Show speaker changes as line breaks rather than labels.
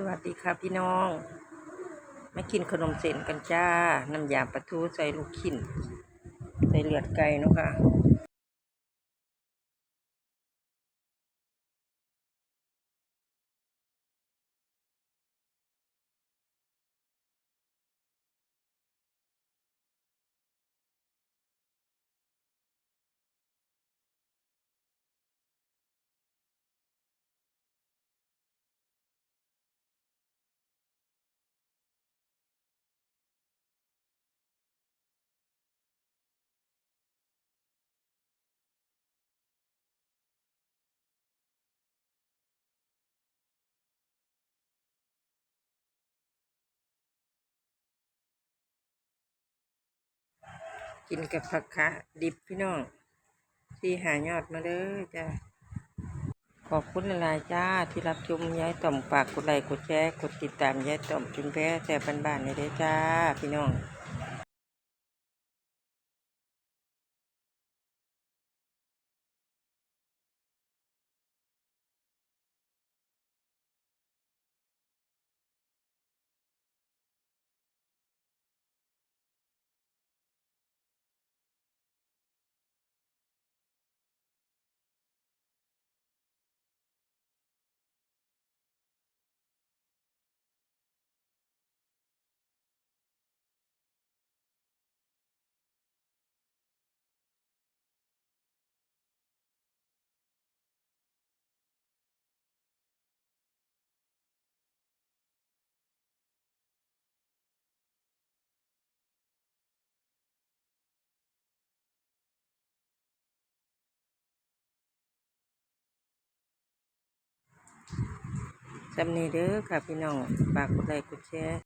สวัสดีค่ะพี่น้องมากินขนมเส้นกันจ้า น้ำยาปลาทูใส่ลูกขินใส่เลือดไก่เนาะค่ะ กินกับผักคะดิบพี่น้องที่หายอดมาเลยจ้าขอบคุณหลายๆจ้าที่รับชมย้ายต่อมฝากกดไลค์กดแชร์กดติดตามย้ายต่อมจุนแพ้แต่บ้านๆในเด้จ้า พี่น้อง จำนีเด้อค่ะพี่น้องฝากกดไลค์กดแชร์